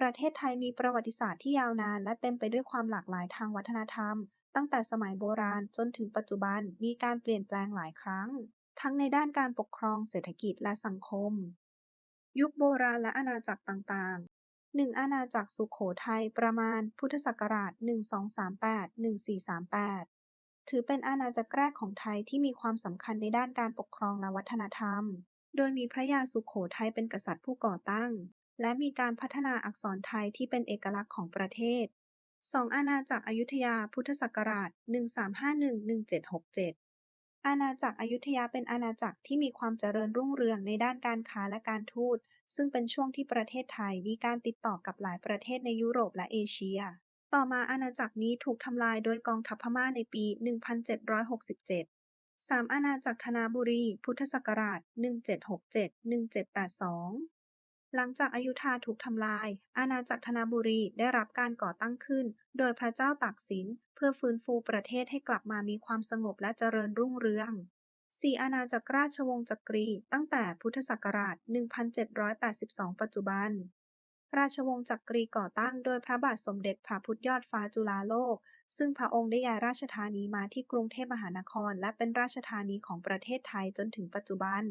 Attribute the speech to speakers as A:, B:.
A: ประเทศไทยมีประวัติศาสตร์ที่ยาวนาน และเต็มไปด้วยความหลากหลายทางวัฒนธรรม ตั้งแต่สมัยโบราณจนถึงปัจจุบันมีการเปลี่ยนแปลงหลายครั้ง ทั้งในด้านการปกครองเศรษฐกิจและสังคม ยุคโบราณและอาณาจักรต่างๆ 1. อาณาจักรสุโขทัยประมาณ พุทธศักราช 1238-1438 ถือเป็นอาณาจักรแรกของไทยที่มีความสำคัญในด้านการปกครองและวัฒนธรรม โดยมีพระยาสุโขทัยเป็นกษัตริย์ผู้ก่อตั้ง และมีการพัฒนาอักษรไทยที่เป็นเอกลักษณ์ของประเทศ 2. อาณาจักรอยุธยา พุทธศักราช 1351-1767 อาณาจักรอยุธยาเป็นอาณาจักรที่มีความเจริญรุ่งเรืองในด้านการค้าและการทูต ซึ่งเป็นช่วงที่ประเทศไทยมีการติดต่อกับหลายประเทศในยุโรปและเอเชีย ต่อมาอาณาจักรนี้ถูกทำลายโดยกองทัพพม่าในปี 1767 3. อาณาจักรธนบุรี พุทธศักราช 1767-1782 หลังจากอยุธยาถูกทำลาย อาณาจักรธนบุรีได้รับการก่อตั้งขึ้น โดยพระเจ้าตากสิน เพื่อฟื้นฟูประเทศให้กลับมามีความสงบและเจริญรุ่งเรือง 4. อาณาจักรราชวงศ์จักรี ตั้งแต่พุทธศักราช 1782 ปัจจุบัน ราชวงศ์จักรีก่อตั้งโดยพระบาทสมเด็จพระพุทธยอดฟ้าจุฬาโลก ซึ่งพระองค์ได้ย้ายราชธานีมาที่กรุงเทพมหานคร และเป็นราชธานีของประเทศไทยจนถึงปัจจุบัน